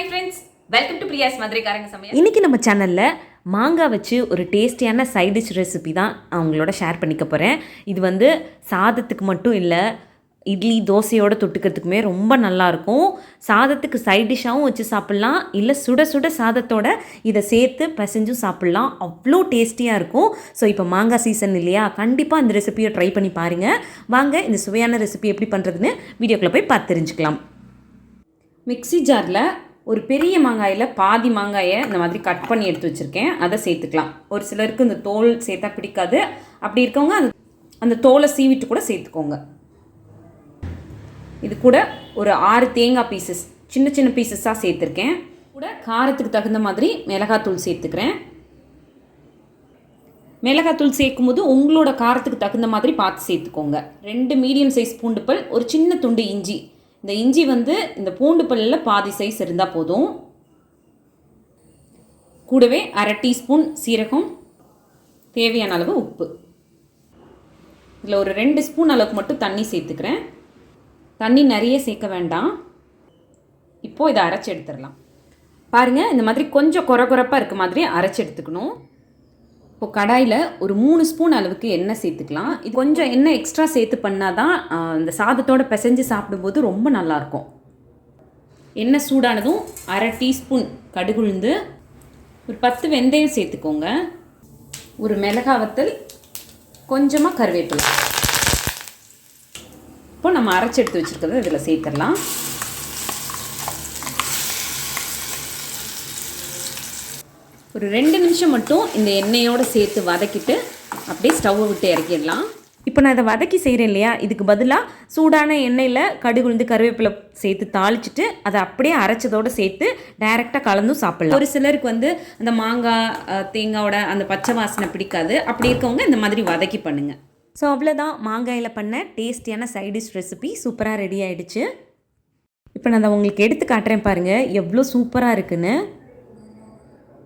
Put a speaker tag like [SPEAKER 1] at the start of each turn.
[SPEAKER 1] Hi friends welcome to Priya's மதுரைக்காரங்க சமையல்
[SPEAKER 2] இன்றைக்கி நம்ம சேனலில் மாங்காய் வச்சு ஒரு டேஸ்டியான சைட் டிஷ் ரெசிபி தான் அவங்களோட ஷேர் பண்ணிக்க போகிறேன் இது வந்து சாதத்துக்கு மட்டும் இல்லை இட்லி தோசையோட தொட்டுக்கிறதுக்குமே ரொம்ப நல்லாயிருக்கும் சாதத்துக்கு சைட் டிஷ்ஷாகவும் வச்சு சாப்பிட்லாம். இல்லை சுட சுட சாதத்தோட இதை சேர்த்து பிசைஞ்சும் சாப்பிட்லாம். அவ்வளோ டேஸ்டியாக இருக்கும். ஸோ இப்போ மாங்காய் சீசன் இல்லையா? கண்டிப்பாக இந்த ரெசிபியை ட்ரை பண்ணி பாருங்கள் வாங்க இந்த சுவையான ரெசிபி எப்படி பண்ணுறதுன்னு வீடியோக்குள்ளே போய் பார்த்து தெரிஞ்சுக்கலாம். மிக்ஸி ஜாரில் ஒரு பெரிய மாங்காயில் பாதி மாங்காயை இந்த மாதிரி கட் பண்ணி எடுத்து வச்சுருக்கேன். அதை சேர்த்துக்கலாம். ஒரு சிலருக்கு இந்த தோல் சேர்த்தா பிடிக்காது. அப்படி இருக்கவங்க அந்த அந்த தோலை சீவிட்டு கூட சேர்த்துக்கோங்க. இது கூட ஒரு ஆறு தேங்காய் பீசஸ் சின்ன சின்ன பீசஸாக சேர்த்துருக்கேன். கூட காரத்துக்கு தகுந்த மாதிரி மிளகாத்தூள் சேர்த்துக்கிறேன். மிளகாத்தூள் சேர்க்கும் போது உங்களோட காரத்துக்கு தகுந்த மாதிரி பார்த்து சேர்த்துக்கோங்க. ரெண்டு மீடியம் சைஸ் பூண்டுப்பல் ஒரு சின்ன துண்டு இஞ்சி இந்த இஞ்சி வந்து இந்த பூண்டு பல்லில் பாதி சைஸ் இருந்தால் போதும். கூடவே அரை டீஸ்பூன் சீரகம் தேவையான அளவு உப்பு. இதில் ஒரு ரெண்டு ஸ்பூன் அளவுக்கு மட்டும் தண்ணி சேர்த்துக்கிறேன். தண்ணி நிறைய சேர்க்க வேண்டாம். இப்போது இதை அரைச்சி எடுத்துடலாம். பாருங்கள் இந்த மாதிரி கொஞ்சம் குறை குறைப்பாக இருக்க மாதிரி அரைச்சி எடுத்துக்கணும். இப்போ கடாயில் ஒரு மூணு ஸ்பூன் அளவுக்கு எண்ணெய் சேர்த்துக்கலாம். இது கொஞ்சம் எண்ணெய் எக்ஸ்ட்ரா சேர்த்து பண்ணால் தான் இந்த சாதத்தோட பிசைஞ்சு சாப்பிடும்போது ரொம்ப நல்லாயிருக்கும். எண்ணெய் சூடானதும் அரை டீஸ்பூன் கடுகுழுந்து ஒரு பத்து வெந்தயம் சேர்த்துக்கோங்க. ஒரு மிளகா வத்தல் கொஞ்சமாக கருவேப்பிலை. இப்போ நம்ம அரைச்சி எடுத்து வச்சுருக்கிறத இதில் சேர்த்துடலாம். ஒரு ரெண்டு நிமிஷம் மட்டும் இந்த எண்ணெயோடு சேர்த்து வதக்கிட்டு அப்படியே ஸ்டவ்வை விட்டு இறக்கிடலாம். இப்போ நான் இதை வதக்கி செய்கிறேன் இல்லையா? இதுக்கு பதிலாக சூடான எண்ணெயில் கடுகுளுந்து கருவேப்பிலை சேர்த்து தாளிச்சிட்டு அதை அப்படியே அரைச்சதோடு சேர்த்து டைரெக்டாக கலந்தும் சாப்பிடலாம். ஒரு சிலருக்கு வந்து அந்த மாங்காய் அஹ், தேங்காயோட அந்த பச்சை வாசனை பிடிக்காது. அப்படி இருக்கவங்க இந்த மாதிரி வதக்கி பண்ணுங்கள் ஸோ அவ்வளோதான் மாங்காயில் பண்ண டேஸ்டியான சைடிஷ் ரெசிபி சூப்பராக ரெடி ஆயிடுச்சு. இப்போ நான் அதை உங்களுக்கு எடுத்து காட்டுறேன் பாருங்கள் எவ்வளோ சூப்பராக இருக்குன்னு.